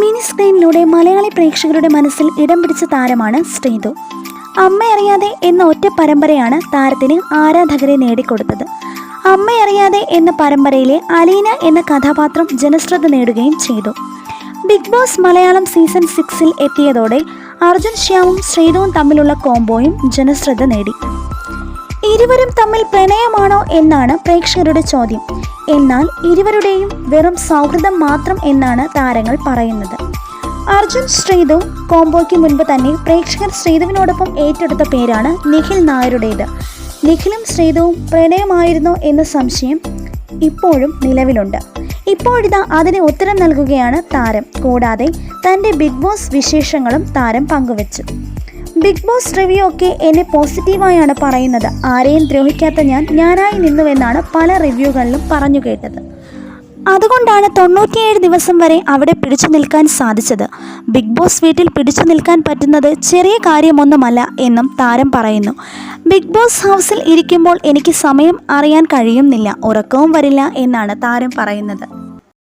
Mini സ്ക്രീനിലൂടെ Malayali പ്രേക്ഷകരുടെ മനസ്സിൽ ഇടം പിടിച്ച താരമാണ് ശ്രീതു. അമ്മയറിയാതെ എന്ന ഒറ്റ പരമ്പരയാണ് താരത്തിന് ആരാധകരെ നേടിക്കൊടുത്തത്. അമ്മയറിയാതെ എന്ന പരമ്പരയിലെ അലീന എന്ന കഥാപാത്രം ജനശ്രദ്ധ നേടുകയും ചെയ്തു. ബിഗ് ബോസ് മലയാളം സീസൺ സിക്സിൽ എത്തിയതോടെ അർജുൻ ശ്യാമും ശ്രീതുവും തമ്മിലുള്ള കോംബോയും ജനശ്രദ്ധ നേടി. ഇരുവരും തമ്മിൽ പ്രണയമാണോ എന്നാണ് പ്രേക്ഷകരുടെ ചോദ്യം. എന്നാൽ ഇരുവരുടെയും വെറും സൗഹൃദം മാത്രം എന്നാണ് താരങ്ങൾ പറയുന്നത്. അർജുൻ ശ്രീതു കോംബോയ്ക്ക് മുൻപ് തന്നെ പ്രേക്ഷകർ ശ്രീതുവിനോടൊപ്പം ഏറ്റെടുത്ത പേരാണ് നിഖിൽ നായരുടേത്. നിഖിലും ശ്രീതുവും പ്രണയമായിരുന്നോ എന്ന സംശയം ഇപ്പോഴും നിലവിലുണ്ട്. ഇപ്പോഴിതാ അതിന് ഉത്തരം നൽകുകയാണ് താരം. കൂടാതെ തന്റെ ബിഗ് ബോസ് വിശേഷങ്ങളും താരം പങ്കുവച്ചു. ബിഗ് ബോസ് റിവ്യൂ ഒക്കെ എന്നെ പോസിറ്റീവായാണ് പറയുന്നത്. ആരെയും ദ്രോഹിക്കാത്ത ഞാൻ ഞാനായി നിന്നുവെന്നാണ് പല റിവ്യൂകളിലും പറഞ്ഞു കേട്ടത്. അതുകൊണ്ടാണ് തൊണ്ണൂറ്റിയേഴ് ദിവസം വരെ അവിടെ പിടിച്ചു നിൽക്കാൻ സാധിച്ചത്. ബിഗ് ബോസ് വീട്ടിൽ പിടിച്ചു നിൽക്കാൻ പറ്റുന്നത് ചെറിയ കാര്യമൊന്നുമല്ല എന്നും താരം പറയുന്നു. ബിഗ് ബോസ് ഹൗസിൽ ഇരിക്കുമ്പോൾ എനിക്ക് സമയം അറിയാൻ കഴിയുന്നില്ല ഉറക്കവും വരില്ല എന്നാണ് താരം പറയുന്നത്.